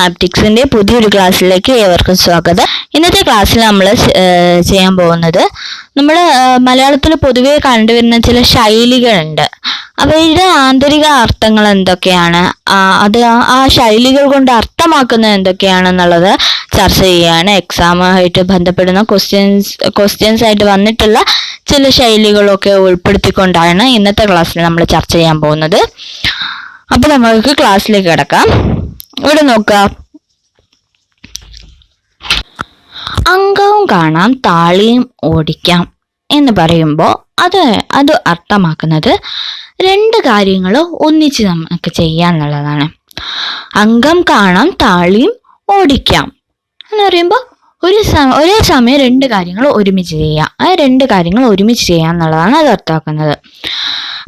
ആപ്റ്റിക്സിന്റെ പുതിയൊരു ക്ലാസ്സിലേക്ക് ഏവർക്കും സ്വാഗതം. ഇന്നത്തെ ക്ലാസ്സിൽ നമ്മൾ ചെയ്യാൻ പോകുന്നത് നമ്മൾ മലയാളത്തിൽ പൊതുവെ കണ്ടുവരുന്ന ചില ശൈലികളുണ്ട്. അവയുടെ ആന്തരിക അർത്ഥങ്ങൾ എന്തൊക്കെയാണ്? അത് ആ- ശൈലികൾ കൊണ്ട് അർത്ഥമാക്കുന്നത് എന്തൊക്കെയാണെന്നുള്ളത് ചർച്ച ചെയ്യുകയാണ്. എക്സാമുമായിട്ട് ബന്ധപ്പെടുന്ന ക്വസ്റ്റ്യൻസ് ക്വസ്റ്റ്യൻസ് ആയിട്ട് വന്നിട്ടുള്ള ചില ശൈലികളൊക്കെ ഉൾപ്പെടുത്തിക്കൊണ്ടാണ് ഇന്നത്തെ ക്ലാസ്സിൽ നമ്മൾ ചർച്ച ചെയ്യാൻ പോകുന്നത്. അപ്പോൾ നമുക്ക് ക്ലാസ്സിലേക്ക് കിടക്കാം. ഇവിടെ നോക്കാം. അംഗവും കാണാം താളിയും ഓടിക്കാം എന്ന് പറയുമ്പോൾ അത് അത് അർത്ഥമാക്കുന്നത് രണ്ട് കാര്യങ്ങൾ ഒന്നിച്ച് നമുക്ക് ചെയ്യാന്നുള്ളതാണ്. അംഗം കാണാം താളിയും ഓടിക്കാം എന്ന് പറയുമ്പോൾ ഒരു ഒരേ സമയം രണ്ട് കാര്യങ്ങൾ ഒരുമിച്ച് ചെയ്യാം. ആ രണ്ട് കാര്യങ്ങൾ ഒരുമിച്ച് ചെയ്യാം എന്നുള്ളതാണ് അത് അർത്ഥമാക്കുന്നത്.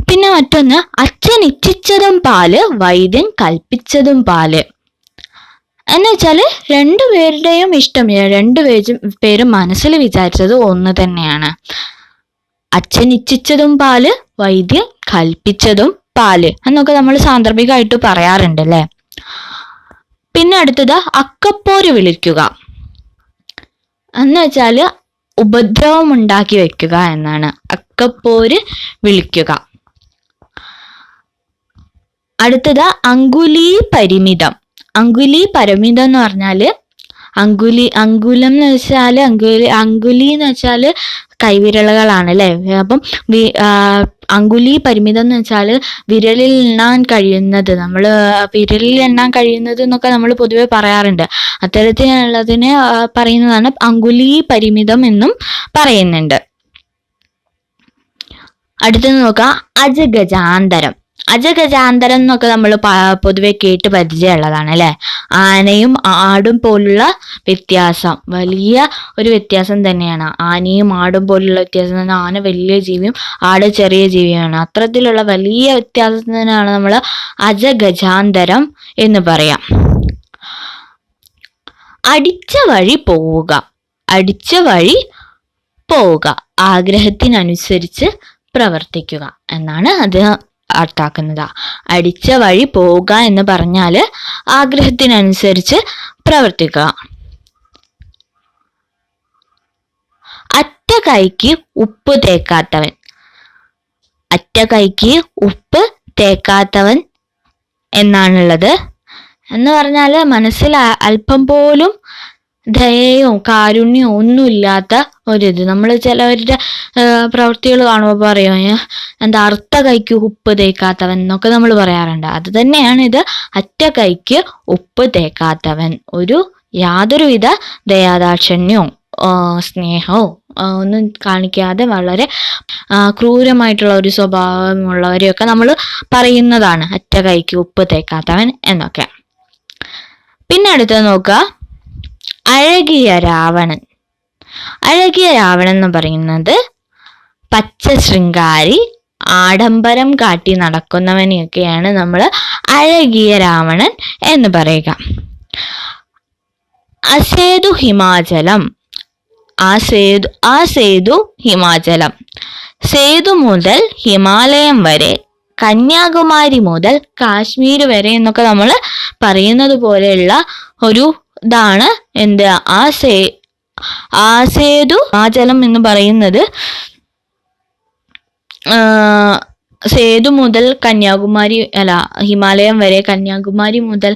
പിന്നെ മറ്റൊന്ന് അച്ഛൻ ഇച്ഛിച്ചതും പാൽ വൈദ്യൻ കൽപ്പിച്ചതും പാൽ. എന്ന് വെച്ചാൽ രണ്ടുപേരുടെയും ഇഷ്ടം രണ്ടു പേരും പേരും മനസ്സിൽ വിചാരിച്ചത് ഒന്ന് തന്നെയാണ്. അച്ഛൻ ഇച്ഛിച്ചതും പാൽ വൈദ്യൻ കൽപ്പിച്ചതും പാൽ എന്നൊക്കെ നമ്മൾ സാന്ദർഭികമായിട്ട് പറയാറുണ്ട് അല്ലേ പിന്നെ അടുത്തത് അക്കപ്പോര് വിളിക്കുക. എന്ന് വെച്ചാൽ ഉപദ്രവം ഉണ്ടാക്കി വെക്കുക എന്നാണ്. അക്കപ്പോര് വിളിക്കുക. അടുത്തത് അങ്കുലി പരിമിതം അങ്കുലി പരമിതം എന്ന് പറഞ്ഞാൽ അങ്കുലി അങ്കുലം എന്ന് വെച്ചാൽ അങ്കുലി അങ്കുലി എന്ന് വെച്ചാൽ കൈവിരലുകളാണ് അല്ലേ അപ്പം അങ്കുലി പരിമിതം എന്ന് വെച്ചാൽ വിരലിൽ എണ്ണാൻ കഴിയുന്നത്. നമ്മൾ വിരലിൽ എണ്ണാൻ കഴിയുന്നത് എന്നൊക്കെ നമ്മൾ പൊതുവെ പറയാറുണ്ട്. അത്തരത്തിലുള്ളതിനെ പറയുന്നതാണ് അങ്കുലി പരിമിതം എന്നും പറയുന്നുണ്ട്. അടുത്തത് നോക്കാം. അജഗജാന്തരം. അജഗജാന്തരം എന്നൊക്കെ നമ്മൾ പൊതുവെ കേട്ട് പരിചയമുള്ളതാണ് അല്ലെ? ആനയും ആടും പോലുള്ള വ്യത്യാസം. വലിയ ഒരു വ്യത്യാസം തന്നെയാണ്. ആനയും ആടും പോലുള്ള വ്യത്യാസം തന്നെ ആന വലിയ ജീവിയും ആട് ചെറിയ ജീവിയാണ് അത്തരത്തിലുള്ള വലിയ വ്യത്യാസത്തിനാണ് നമ്മൾ അജഗജാന്തരം എന്ന് പറയാം. അടിച്ച വഴി പോവുക. അടിച്ച വഴി പോവുക. ആഗ്രഹത്തിനനുസരിച്ച് പ്രവർത്തിക്കുക എന്നാണ് അത് അർത്ഥാക്കുന്നത് അടിച്ച വഴി പോവുക എന്ന് പറഞ്ഞാൽ ആഗ്രഹത്തിനനുസരിച്ച് പ്രവർത്തിക്കുക. അറ്റ കൈക്ക് ഉപ്പ് തേക്കാത്തവൻ. അറ്റ കൈക്ക് ഉപ്പ് തേക്കാത്തവൻ എന്നാണുള്ളത്. എന്ന് പറഞ്ഞാൽ മനസ്സിൽ അല്പം പോലും ദയയോ കാരുണ്യമോ ഒന്നുമില്ലാത്ത ഒരിത്. നമ്മൾ ചിലവരുടെ പ്രവൃത്തികൾ കാണുമ്പോൾ പറയും "ഏ, എന്താ അർത്ഥ കൈക്ക് ഉപ്പ് തേക്കാത്തവൻ എന്നൊക്കെ നമ്മൾ പറയാറുണ്ട്. അത് തന്നെയാണ് ഇത് അറ്റ കൈക്ക് ഉപ്പ് തേക്കാത്തവൻ. ഒരു യാതൊരുവിധ ദയാദാക്ഷണ്യവും സ്നേഹവും ഒന്നും കാണിക്കാതെ വളരെ ക്രൂരമായിട്ടുള്ള ഒരു സ്വഭാവമുള്ളവരെയൊക്കെ നമ്മൾ പറയുന്നതാണ് അറ്റ കൈക്ക് ഉപ്പ് തേക്കാത്തവൻ എന്നൊക്കെ. പിന്നെ അടുത്ത് നോക്കുക. അഴകിയ രാവണൻ. അഴകിയ രാവണൻ എന്ന് പറയുന്നത് പച്ച ശൃംഗാരി ആഡംബരം കാട്ടി നടക്കുന്നവനെയൊക്കെയാണ് നമ്മൾ അഴകിയ രാവണൻ എന്ന് പറയുക. അസേതു ഹിമാചലം ആ സേതു ആ സേതു ഹിമാചലം. സേതു മുതൽ ഹിമാലയം വരെ കന്യാകുമാരി മുതൽ കാശ്മീർ വരെ എന്നൊക്കെ നമ്മൾ പറയുന്നത് പോലെയുള്ള ഒരു ഇതാണ് എന്ത് ആ സേ ആ സേതു ഹിമാചലം എന്ന് പറയുന്നത് സേതു മുതൽ കന്യാകുമാരി അല്ല ഹിമാലയം വരെ കന്യാകുമാരി മുതൽ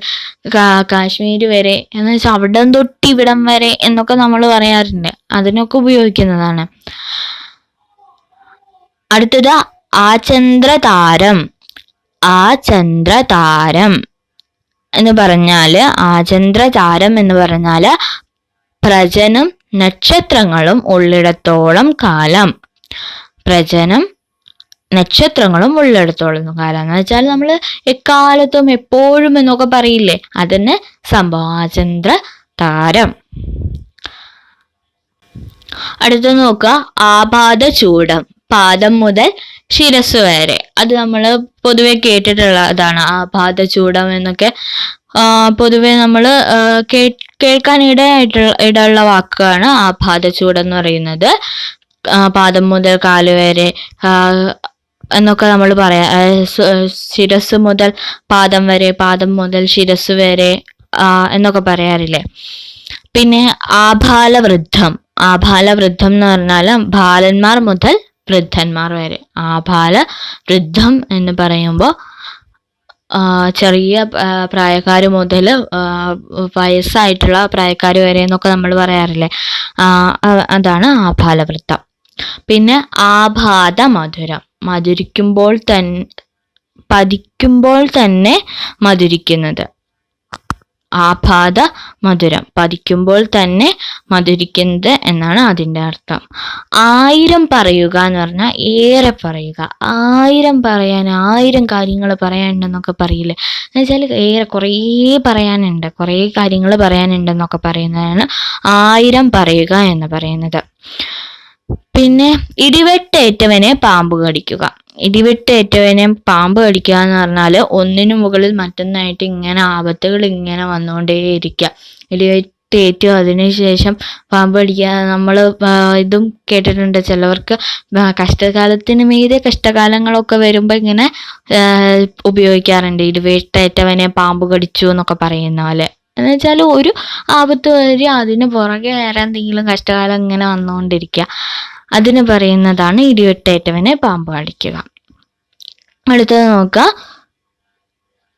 കാശ്മീർ വരെ എന്ന് വെച്ചാൽ അവിടം തൊട്ട് ഇവിടം വരെ എന്നൊക്കെ നമ്മൾ പറയാറുണ്ട്. അതിനൊക്കെ ഉപയോഗിക്കുന്നതാണ്. അടുത്തത് ആചന്ദ്രതാരം. ആചന്ദ്രതാരം. എന്ന് പറഞ്ഞാൽ ആചന്ദ്രതാരം എന്ന് പറഞ്ഞാൽ പ്രജനം നക്ഷത്രങ്ങളും ഉള്ളിടത്തോളം കാലം. പ്രജനം നക്ഷത്രങ്ങളും ഉള്ളിടത്തോളം കാലം എന്ന് വെച്ചാൽ നമ്മൾ എക്കാലത്തും എപ്പോഴും എന്നൊക്കെ പറയില്ലേ? അതന്നെ സംഭവം ആചന്ദ്ര താരം അടുത്ത നോക്കുക. ആപാദ ചൂടം. പാദം മുതൽ ശിരസ് വരെ. അത് നമ്മൾ പൊതുവെ കേട്ടിട്ടുള്ളതാണ്. ആപാദ ചൂടം എന്നൊക്കെ. പൊതുവെ നമ്മൾ കേൾക്കാൻ ഇടയായിട്ടുള്ള ഇടയുള്ള വാക്കാണ് ആപാദ ചൂടം എന്ന് പറയുന്നത്. പാദം മുതൽ കാൽ വരെ എന്നൊക്കെ നമ്മൾ പറയാം ശിരസ് മുതൽ പാദം വരെ പാദം മുതൽ ശിരസ് വരെ എന്നൊക്കെ പറയാറില്ലേ? പിന്നെ ആഭാലവൃദ്ധം ആഭാലവൃദ്ധം എന്ന് പറഞ്ഞാൽ ബാലന്മാർ മുതൽ വൃദ്ധന്മാർ വരെ. ആഭാല വൃദ്ധം എന്ന് പറയുമ്പോൾ ചെറിയ പ്രായക്കാർ മുതൽ വയസ്സായിട്ടുള്ള പ്രായക്കാർ വരെ എന്നൊക്കെ നമ്മൾ പറയാറില്ലേ? അതാണ് ആഭാല അതാണ് ആഭാലവൃത്തം പിന്നെ ആഭാത മധുരം. മധുരിക്കുമ്പോൾ തൻ പതിക്കുമ്പോൾ തന്നെ മധുരിക്കുന്നത്. ആഭാത മധുരം. പതിക്കുമ്പോൾ തന്നെ മധുരിക്കുന്നത് എന്നാണ് അതിന്റെ അർത്ഥം. ആയിരം പറയുക എന്ന് പറഞ്ഞാൽ ഏറെ പറയുക. ആയിരം പറയാൻ ആയിരം കാര്യങ്ങൾ പറയാനുണ്ടെന്നൊക്കെ പറയില്ലേ? എന്ന് വെച്ചാൽ ഏറെ കുറേ പറയാനുണ്ട് കുറേ കാര്യങ്ങൾ പറയാനുണ്ടെന്നൊക്കെ പറയുന്നതാണ് ആയിരം പറയുക എന്ന് പറയുന്നത്. പിന്നെ ഇടിവെട്ടേറ്റവനെ പാമ്പ് കടിക്കുക. ഇടിവെട്ടേറ്റവനെ പാമ്പ് കടിക്കുക എന്ന് പറഞ്ഞാൽ ഒന്നിനു മുകളിൽ മറ്റൊന്നായിട്ട് ഇങ്ങനെ ആപത്തുകൾ ഇങ്ങനെ വന്നുകൊണ്ടേയിരിക്കുക. ഇടിവെട്ടേറ്റു അതിനുശേഷം പാമ്പ് കടിക്കുക. നമ്മൾ ഇതും കേട്ടിട്ടുണ്ട്. ചിലവർക്ക് കഷ്ടകാലത്തിന് മീതെ കഷ്ടകാലങ്ങളൊക്കെ വരുമ്പോൾ ഇങ്ങനെ ഉപയോഗിക്കാറുണ്ട്. ഇടിവെട്ടേറ്റവനെ പാമ്പ് കടിച്ചു എന്നൊക്കെ പറയുന്ന പോലെ. എന്ന് വെച്ചാൽ ഒരു ആപത്ത് വരെ അതിന് പുറകെ വേറെ എന്തെങ്കിലും കഷ്ടകാലം ഇങ്ങനെ വന്നുകൊണ്ടിരിക്കുക. അതിന് പറയുന്നതാണ് ഇടിവെട്ടേറ്റവനെ പാമ്പ് കടിക്കുക അടുത്തത് നോക്കുക.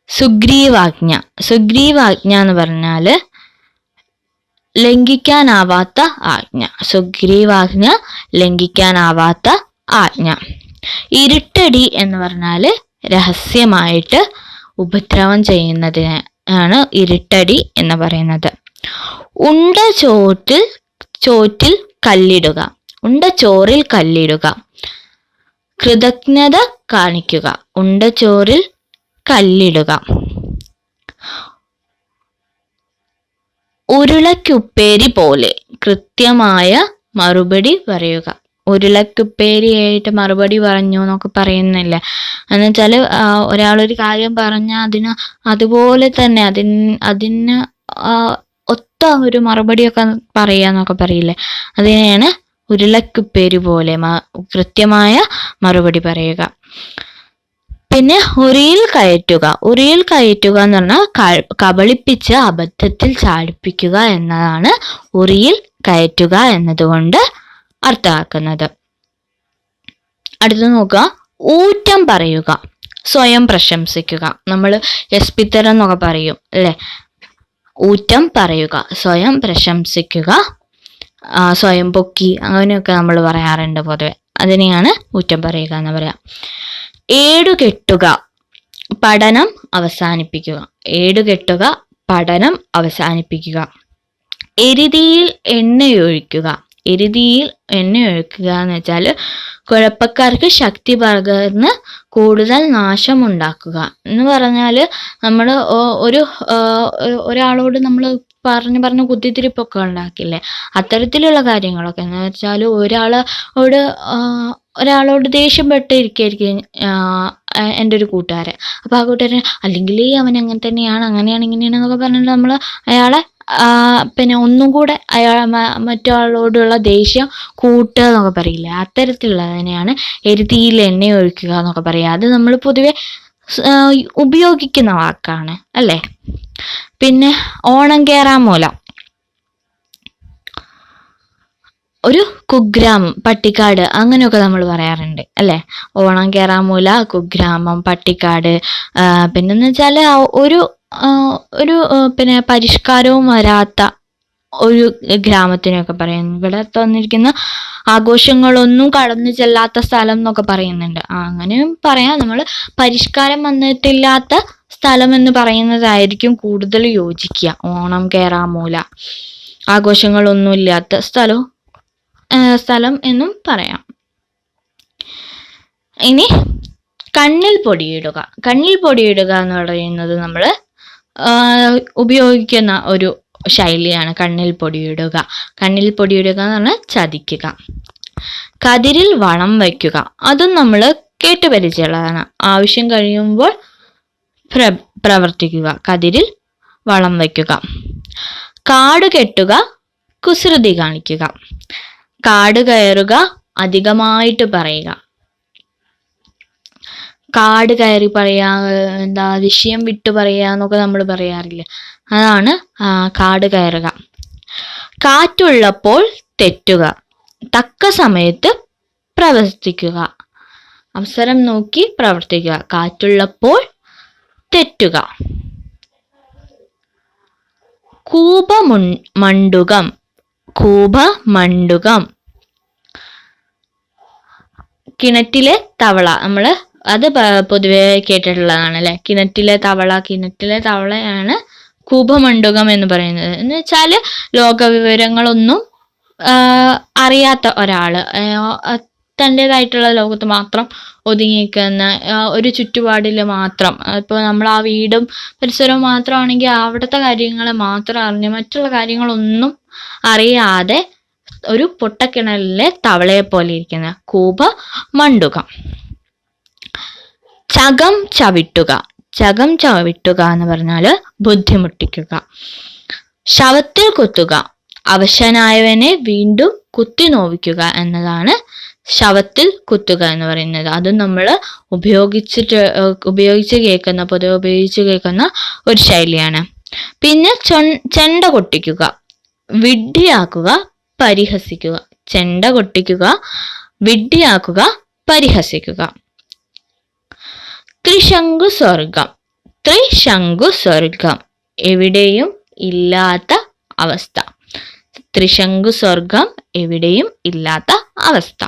സുഗ്രീവാജ്ഞ. സുഗ്രീവാജ്ഞ എന്ന് പറഞ്ഞാൽ ലംഘിക്കാനാവാത്ത ആജ്ഞ. സുഗ്രീവാജ്ഞ ലംഘിക്കാനാവാത്ത ആജ്ഞ. ഇരുട്ടടി എന്ന് പറഞ്ഞാൽ രഹസ്യമായിട്ട് ഉപദ്രവം ചെയ്യുന്നതിന് ആണ് ഇരുട്ടടി എന്ന് പറയുന്നത്. ഉണ്ട ചോറ്റിൽ ചോറ്റിൽ കല്ലിടുക. ഉണ്ട ചോറിൽ കല്ലിടുക. കൃതജ്ഞത കാണിക്കുക. ഉണ്ട ചോറിൽ കല്ലിടുക. ഉരുളക്കുപ്പേരി പോലെ കൃത്യമായ മറുപടി പറയുക. ഉരുളക്കുപ്പേരിയായിട്ട് മറുപടി പറഞ്ഞു എന്നൊക്കെ പറയുന്നില്ലേ. എന്ന് വെച്ചാൽ ഒരാളൊരു കാര്യം പറഞ്ഞാൽ അതിന് അതുപോലെ തന്നെ അതിന് അതിന് ഒത്ത ഒരു മറുപടിയൊക്കെ പറയുക എന്നൊക്കെ പറയില്ലേ. അതിനെയാണ് ഉരുളക്കുപ്പേരി പോലെ കൃത്യമായ മറുപടി പറയുക. പിന്നെ ഉറിയിൽ കയറ്റുക. ഉറിയിൽ കയറ്റുക എന്ന് പറഞ്ഞാൽ കബളിപ്പിച്ച് അബദ്ധത്തിൽ ചാടിപ്പിക്കുക എന്നതാണ് ഉറിയിൽ കയറ്റുക എന്നതുകൊണ്ട് അർത്ഥമാക്കുന്നത്. അടുത്ത് നോക്കുക. ഊറ്റം പറയുക. സ്വയം പ്രശംസിക്കുക. നമ്മൾ എസ്പിത്തരം എന്നൊക്കെ പറയും അല്ലേ? ഊറ്റം പറയുക. സ്വയം പ്രശംസിക്കുക. സ്വയം പൊക്കി. അങ്ങനെയൊക്കെ നമ്മൾ പറയാറുണ്ട് പൊതുവെ. അതിനെയാണ് ഊറ്റം പറയുക എന്ന് പറയാം. ഏടുകെട്ടുക. പഠനം അവസാനിപ്പിക്കുക. ഏടുകെട്ടുക പഠനം അവസാനിപ്പിക്കുക. എരുതിയിൽ എണ്ണയൊഴിക്കുക. എരുതിയിൽ എണ്ണയൊഴിക്കുക എന്ന് വെച്ചാൽ കുഴപ്പക്കാർക്ക് ശക്തി പകർന്ന് കൂടുതൽ നാശമുണ്ടാക്കുക എന്ന് പറഞ്ഞാൽ നമ്മൾ ഒരു ഒരാളോട് നമ്മൾ പറഞ്ഞു പറഞ്ഞ് കുത്തിത്തിരിപ്പൊക്കെ ഉണ്ടാക്കില്ലേ? അത്തരത്തിലുള്ള കാര്യങ്ങളൊക്കെ. എന്ന് വെച്ചാൽ ഒരാളോട് ഒരാളോട് ദേഷ്യം ദേഷ്യപ്പെട്ടിരിക്കുകയായിരിക്കും എന്റെ ഒരു കൂട്ടുകാരൻ. അപ്പോൾ ആ കൂട്ടുകാരൻ അല്ലെങ്കിൽ അവൻ അങ്ങനെ തന്നെയാണ് അങ്ങനെയാണ് ഇങ്ങനെയാണെന്നൊക്കെ പറഞ്ഞിട്ട് നമ്മൾ അയാളെ പിന്നെ ഒന്നും കൂടെ അയാൾ മറ്റൊരാളോടുള്ള ദേഷ്യം കൂട്ടുക എന്നൊക്കെ പറയില്ലേ? അത്തരത്തിലുള്ളതിനെയാണ് എരുതിയിൽ എണ്ണ ഒഴിക്കുക എന്നൊക്കെ പറയുക അത് നമ്മൾ പൊതുവെ ഉപയോഗിക്കുന്ന വാക്കാണ് അല്ലേ? പിന്നെ ഓണം കേറാമൂല ഒരു കുഗ്രാമം പട്ടിക്കാട് അങ്ങനെയൊക്കെ നമ്മൾ പറയാറുണ്ട് അല്ലേ? ഓണം കേറാമൂല കുഗ്രാമം പട്ടിക്കാട് പിന്നെന്ന് വെച്ചാൽ ഒരു ഒരു പിന്നെ പരിഷ്കാരവും വരാത്ത ഒരു ഗ്രാമത്തിനൊക്കെ പറയുന്നു. ഇവിടെ തന്നിരിക്കുന്ന ആഘോഷങ്ങളൊന്നും കടന്നു ചെല്ലാത്ത സ്ഥലം എന്നൊക്കെ പറയുന്നുണ്ട്. അങ്ങനെ അങ്ങനെയും പറയാം. നമ്മൾ പരിഷ്കാരം വന്നിട്ടില്ലാത്ത സ്ഥലം എന്ന് പറയുന്നതായിരിക്കും കൂടുതൽ യോജിക്കുക. ഓണം കേറാമൂല ആഘോഷങ്ങളൊന്നുമില്ലാത്ത സ്ഥലവും ആ, സ്ഥലം എന്നും പറയാം. ഇനി കണ്ണിൽ പൊടിയിടുക. കണ്ണിൽ പൊടിയിടുക എന്ന് പറയുന്നത് നമ്മൾ ഉപയോഗിക്കുന്ന ഒരു ശൈലിയാണ് കണ്ണിൽ പൊടിയിടുക. കണ്ണിൽ പൊടിയിടുക എന്ന് പറഞ്ഞാൽ ചതിക്കുക. കതിരിൽ വളം വയ്ക്കുക. അതും നമ്മൾ കേട്ടുപരിചയമുള്ളതാണ് ആവശ്യം കഴിയുമ്പോൾ പ്ര പ്രവർത്തിക്കുക. കതിരിൽ വളം വയ്ക്കുക. കാട് കെട്ടുക കുസൃതി കാണിക്കുക. കാട് കയറുക അധികമായിട്ട് പറയുക. കാട് കയറി പറയാ എന്താ വിഷയം വിട്ടു പറയാ എന്നൊക്കെ നമ്മൾ പറയാറില്ല. അതാണ് കാട് കയറുക. കാറ്റുള്ളപ്പോൾ തെറ്റുക. തക്ക സമയത്ത് പ്രവർത്തിക്കുക. അവസരം നോക്കി പ്രവർത്തിക്കുക. കാറ്റുള്ളപ്പോൾ തെറ്റുക. കൂപമു മണ്ടുകം കൂപ മണ്ടുകം കിണറ്റിലെ തവള. നമ്മൾ അത് പൊതുവെ കേട്ടിട്ടുള്ളതാണ് അല്ലെ കിണറ്റിലെ തവള കിണറ്റിലെ തവളയാണ് കൂപമണ്ഡുകം എന്ന് പറയുന്നത്. എന്ന് വെച്ചാൽ ലോകവിവരങ്ങളൊന്നും വിവരങ്ങളൊന്നും അറിയാത്ത ഒരാൾ. ആ, തന്റെതായിട്ടുള്ള ലോകത്ത് മാത്രം ഒതുങ്ങി നിൽക്കുന്ന ഒരു ചുറ്റുപാടിൽ മാത്രം. ഇപ്പോൾ നമ്മൾ ആ വീടും പരിസരവും മാത്രമാണെങ്കിൽ അവിടുത്തെ കാര്യങ്ങൾ മാത്രം അറിഞ്ഞ് മറ്റുള്ള കാര്യങ്ങളൊന്നും അറിയാതെ ഒരു പൊട്ടക്കിണലിലെ തവളയെ പോലെ ഇരിക്കുന്ന കൂപ മണ്ടുകം ചകം ചവിട്ടുക. ചകം ചവിട്ടുക എന്ന് പറഞ്ഞാൽ ബുദ്ധിമുട്ടിക്കുക. ശവത്തിൽ കുത്തുക. അവശനായവനെ വീണ്ടും കുത്തി നോവിക്കുക എന്നതാണ് ശവത്തിൽ കുത്തുക എന്ന് പറയുന്നത്. അത് നമ്മൾ ഉപയോഗിച്ചിട്ട് ഉപയോഗിച്ച് കേൾക്കുന്ന പൊതുവെ ഉപയോഗിച്ച് കേൾക്കുന്ന ഒരു ശൈലിയാണ്. പിന്നെ ചെണ്ട കൊട്ടിക്കുക. വിഡ്ഢിയാക്കുക പരിഹസിക്കുക. ചെണ്ട കൊട്ടിക്കുക വിഡ്ഢിയാക്കുക പരിഹസിക്കുക. ത്രിശങ്കു സ്വർഗം ത്രിശങ്കു സ്വർഗം എവിടെയും ഇല്ലാത്ത അവസ്ഥ. ത്രിശങ്കു സ്വർഗം എവിടെയും ഇല്ലാത്ത അവസ്ഥ.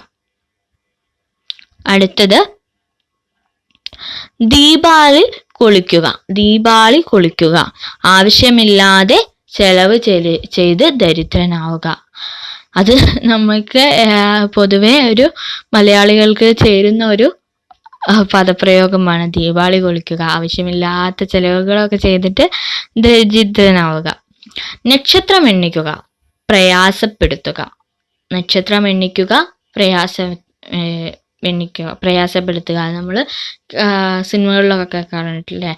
അടുത്തത് ദീപാളി കുളിക്കുക. ദീപാളി കുളിക്കുക. ആവശ്യമില്ലാതെ ചെലവ് ചെല- ചെയ്ത് ദരിദ്രനാവുക. അത് നമുക്ക് പൊതുവേ ഒരു മലയാളികൾക്ക് ചേരുന്ന ഒരു പദപ്രയോഗമാണ്. ദീപാവളി കുളിക്കുക. ആവശ്യമില്ലാത്ത ചെലവുകളൊക്കെ ചെയ്തിട്ട് ദരിദ്രനാവുക. നക്ഷത്രം എണ്ണിക്കുക. പ്രയാസപ്പെടുത്തുക. നക്ഷത്രം എണ്ണിക്കുക. പ്രയാസ ഏർ, എണ്ണിക്കുക പ്രയാസപ്പെടുത്തുക നമ്മൾ സിനിമകളിലൊക്കെ കേൾക്കാറുണ്ടല്ലേ?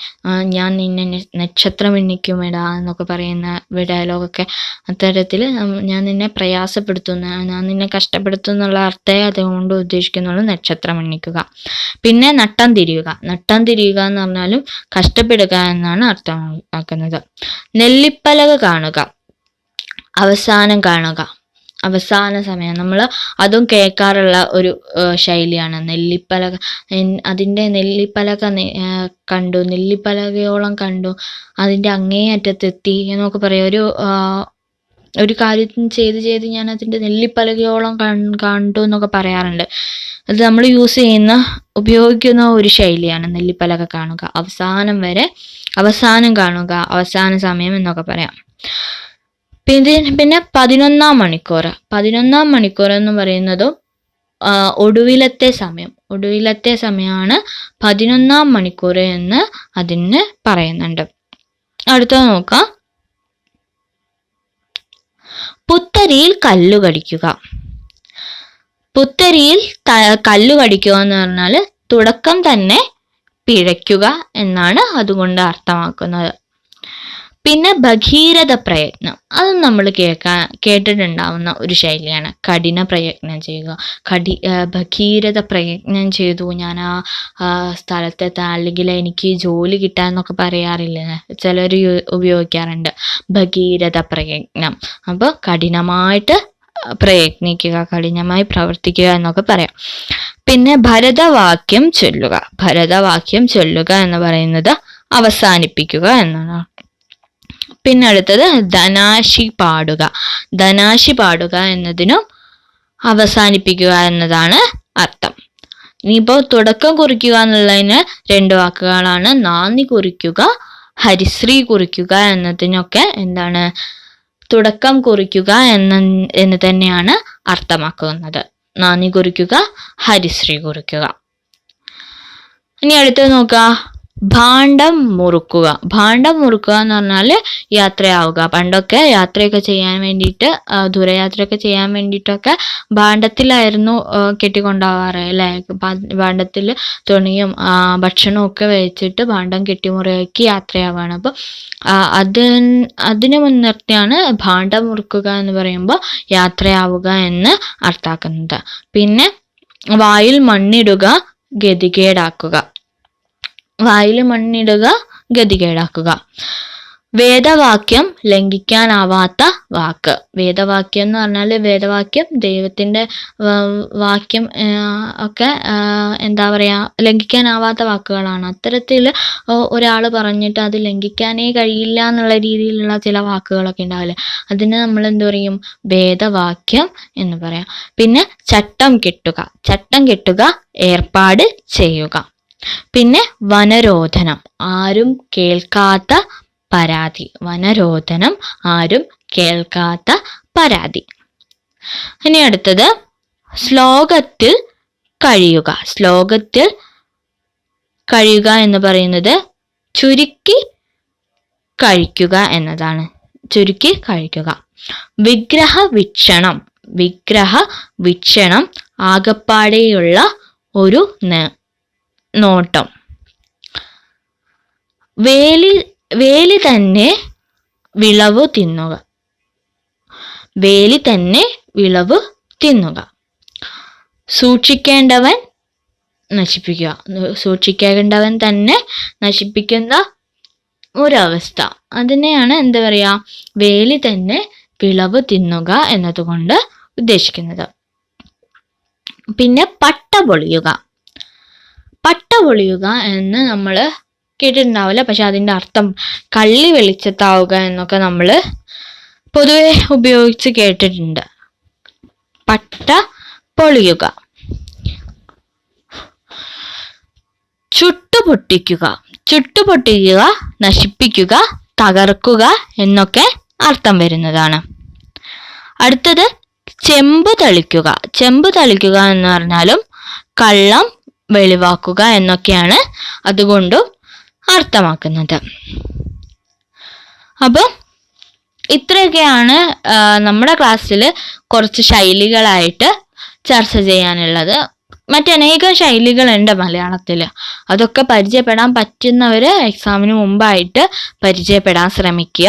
ഞാൻ നിന്നെ നക്ഷത്രം എണ്ണിക്കുമെടാ എന്നൊക്കെ പറയുന്ന ഡയലോഗൊക്കെ അത്തരത്തിൽ ഞാൻ നിന്നെ പ്രയാസപ്പെടുത്തുന്ന ഞാൻ നിന്നെ കഷ്ടപ്പെടുത്തും എന്നുള്ള അർത്ഥമേ അതുകൊണ്ട് ഉദ്ദേശിക്കുന്നുള്ളൂ നക്ഷത്രം എണ്ണിക്കുക. പിന്നെ നട്ടം തിരിയുക. നട്ടം തിരിയുക എന്ന് പറഞ്ഞാലും കഷ്ടപ്പെടുക എന്നാണ് അർത്ഥമാക്കുന്നത് നെല്ലിപ്പലക കാണുക. അവസാനം കാണുക. അവസാന സമയം. നമ്മൾ അതും കേൾക്കാറുള്ള ഒരു ശൈലിയാണ്. നെല്ലിപ്പലക അതിന്റെ നെല്ലിപ്പലക കണ്ടു നെല്ലിപ്പലകയോളം കണ്ടു അതിന്റെ അങ്ങേയറ്റത്തെത്തി എന്നൊക്കെ പറയാം. ഒരു ഒരു കാര്യത്തിന് ചെയ്ത് ചെയ്ത് ഞാൻ അതിന്റെ നെല്ലിപ്പലകയോളം കണ്ടു എന്നൊക്കെ പറയാറുണ്ട്. അത് നമ്മൾ യൂസ് ചെയ്യുന്ന ഉപയോഗിക്കുന്ന ഒരു ശൈലിയാണ് നെല്ലിപ്പലക കാണുക. അവസാനം വരെ അവസാനം കാണുക അവസാന സമയം എന്നൊക്കെ പറയാം. പിന്നെ പിന്നെ പതിനൊന്നാം മണിക്കൂർ. പതിനൊന്നാം മണിക്കൂർ എന്ന് പറയുന്നതും ഒടുവിലത്തെ സമയം. ഒടുവിലത്തെ സമയമാണ് പതിനൊന്നാം മണിക്കൂർ എന്ന് അതിന് പറയുന്നുണ്ട്. അടുത്ത നോക്കാം. പുത്തരിയിൽ കല്ലു കടിക്കുക. പുത്തരിയിൽ കല്ലു കടിക്കുക എന്ന് പറഞ്ഞാൽ തുടക്കം തന്നെ പിഴയ്ക്കുക എന്നാണ് അതുകൊണ്ട് അർത്ഥമാക്കുന്നത്. പിന്നെ ഭഗീരഥ പ്രയത്നം. അത് നമ്മൾ കേൾക്കാൻ കേട്ടിട്ടുണ്ടാവുന്ന ഒരു ശൈലിയാണ്. കഠിന പ്രയത്നം ചെയ്യുക. കഠി ഭഗീരഥ പ്രയത്നം ചെയ്തു. ഞാൻ ആ സ്ഥലത്തെ സ്ഥലത്തെത്താൻ അല്ലെങ്കിൽ എനിക്ക് ജോലി കിട്ടാൻ എന്നൊക്കെ പറയാറില്ലേ? ചിലർ ഉപയോഗിക്കാറുണ്ട്. ഭഗീരഥ പ്രയത്നം. അപ്പോൾ കഠിനമായിട്ട് പ്രയത്നിക്കുക കഠിനമായി പ്രവർത്തിക്കുക എന്നൊക്കെ പറയാം. പിന്നെ ഭരതവാക്യം ചൊല്ലുക. ഭരതവാക്യം ചൊല്ലുക എന്ന് പറയുന്നത് അവസാനിപ്പിക്കുക എന്നാണ്. പിന്നെ അടുത്തത് ധനാശി പാടുക. ധനാശി പാടുക എന്നതിനും അവസാനിപ്പിക്കുക എന്നതാണ് അർത്ഥം. ഇനിയിപ്പോൾ തുടക്കം കുറിക്കുക എന്നുള്ളതിന് രണ്ട് വാക്കുകളാണ്. നാന്ദി കുറിക്കുക ഹരിശ്രീ കുറിക്കുക എന്നതിനൊക്കെ എന്താണ് തുടക്കം കുറിക്കുക എന്ന എന്ന് തന്നെയാണ് അർത്ഥമാക്കുന്നത്. നാന്ദി കുറിക്കുക ഹരിശ്രീ കുറിക്കുക. ഇനി അടുത്തത് നോക്കുക. ഭാണ്ഡം മുറുക്കുക. ഭാണ്ഡം മുറുക്കുക എന്ന് പറഞ്ഞാൽ യാത്രയാവുക. പണ്ടൊക്കെ യാത്രയൊക്കെ ചെയ്യാൻ വേണ്ടിയിട്ട് ദൂരയാത്രയൊക്കെ ചെയ്യാൻ വേണ്ടിയിട്ടൊക്കെ ഭാണ്ഡത്തിലായിരുന്നു കെട്ടിക്കൊണ്ടാവാറ് അല്ലേ? ഭാണ്ഡത്തിൽ തുണിയും ഭക്ഷണവും ഒക്കെ വെച്ചിട്ട് ഭാണ്ഡം കെട്ടിമുറിയാക്കി യാത്രയാവാണ്. അപ്പം അത് അതിനു മുൻനിർത്തിയാണ് ഭാണ്ഡം മുറുക്കുക എന്ന് പറയുമ്പോൾ യാത്രയാവുക എന്ന് അർത്ഥാക്കുന്നത് പിന്നെ വായിൽ മണ്ണിടുക ഗതികേടാക്കുക. വായിൽ മണ്ണിടുക ഗതികേടാക്കുക. വേദവാക്യം ലംഘിക്കാനാവാത്ത വാക്ക്. വേദവാക്യം എന്ന് പറഞ്ഞാൽ വേദവാക്യം ദൈവത്തിന്റെ വാക്യം ഒക്കെ എന്താ പറയുക ലംഘിക്കാനാവാത്ത വാക്കുകളാണ്. അത്തരത്തിൽ ഒരാൾ പറഞ്ഞിട്ട് അത് ലംഘിക്കാനേ കഴിയില്ല എന്നുള്ള രീതിയിലുള്ള ചില വാക്കുകളൊക്കെ ഉണ്ടാവില്ലേ? അതിന് നമ്മൾ എന്ത് പറയും? വേദവാക്യം എന്ന് പറയാം. പിന്നെ ചട്ടം കെട്ടുക. ചട്ടം കെട്ടുക ഏർപ്പാട് ചെയ്യുക. പിന്നെ വനരോധനം. ആരും കേൾക്കാത്ത പരാതി. വനരോധനം. ആരും കേൾക്കാത്ത പരാതി. ഇനി അടുത്തത് ശ്ലോകത്തിൽ കഴിയുക. ശ്ലോകത്തിൽ കഴിയുക എന്ന് പറയുന്നത് ചുരുക്കി കഴിക്കുക എന്നതാണ്. ചുരുക്കി കഴിക്കുക. വിഗ്രഹ വീക്ഷണം. വിഗ്രഹ വീക്ഷണം ആകപ്പാടെയുള്ള ഒരു നോട്ടം. വേലി വേലി തന്നെ വിളവ് തിന്നുക. വേലി തന്നെ വിളവ് തിന്നുക. സൂക്ഷിക്കേണ്ടവൻ നശിപ്പിക്കുക. സൂക്ഷിക്കേണ്ടവൻ തന്നെ നശിപ്പിക്കുന്ന ഒരവസ്ഥ. അതിനെയാണ് എന്താ പറയുക വേലി തന്നെ വിളവ് തിന്നുക എന്നതുകൊണ്ട് ഉദ്ദേശിക്കുന്നത്. പിന്നെ പട്ട പൊളിയുക. പട്ട പൊളിയുക എന്ന് നമ്മൾ കേട്ടിട്ടുണ്ടാവില്ല. പക്ഷെ അതിന്റെ അർത്ഥം കള്ളി വെളിച്ചത്താവുക എന്നൊക്കെ നമ്മൾ പൊതുവെ ഉപയോഗിച്ച് കേട്ടിട്ടുണ്ട്. പട്ട പൊളിയുക. ചുട്ടുപൊട്ടിക്കുക ചുട്ടുപൊട്ടിക്കുക നശിപ്പിക്കുക തകർക്കുക എന്നൊക്കെ അർത്ഥം വരുന്നതാണ്. അടുത്തത് ചെമ്പ് തളിക്കുക. ചെമ്പ് തളിക്കുക എന്ന് പറഞ്ഞാലും കള്ളം വെളിവാക്കുക എന്നൊക്കെയാണ് അതുകൊണ്ടും അർത്ഥമാക്കുന്നത്. അപ്പം ഇത്രയൊക്കെയാണ് നമ്മുടെ ക്ലാസ്സിൽ കുറച്ച് ശൈലികളായിട്ട് ചർച്ച ചെയ്യാനുള്ളത്. മറ്റനേകം ശൈലികളുണ്ട് മലയാളത്തിൽ അതൊക്കെ പരിചയപ്പെടാൻ പറ്റുന്നവർ എക്സാമിന് മുമ്പായിട്ട് പരിചയപ്പെടാൻ ശ്രമിക്കുക.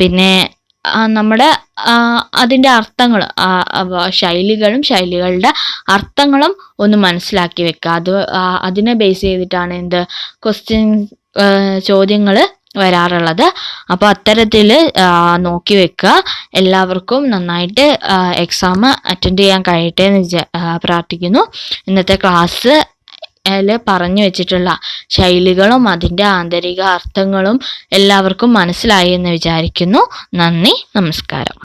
പിന്നെ നമ്മുടെ അതിന്റെ അർത്ഥങ്ങൾ ശൈലികളും ശൈലികളുടെ അർത്ഥങ്ങളും ഒന്ന് മനസ്സിലാക്കി വെക്കുക. അത് അതിനെ ബേസ് ചെയ്തിട്ടാണ് എന്ത് ക്വസ്റ്റ്യൻ ചോദ്യങ്ങൾ വരാറുള്ളത്. അപ്പോൾ അത്തരത്തിൽ നോക്കി വെക്കുക. എല്ലാവർക്കും നന്നായിട്ട് എക്സാം അറ്റൻഡ് ചെയ്യാൻ കഴിയട്ടെ എന്ന് പ്രാർത്ഥിക്കുന്നു. ഇന്നത്തെ ക്ലാസ് പറഞ്ഞു വെച്ചിട്ടുള്ള ശൈലികളും അതിന്റെ ആന്തരിക അർത്ഥങ്ങളും എല്ലാവർക്കും മനസ്സിലായി എന്ന് വിചാരിക്കുന്നു. നന്ദി നമസ്കാരം.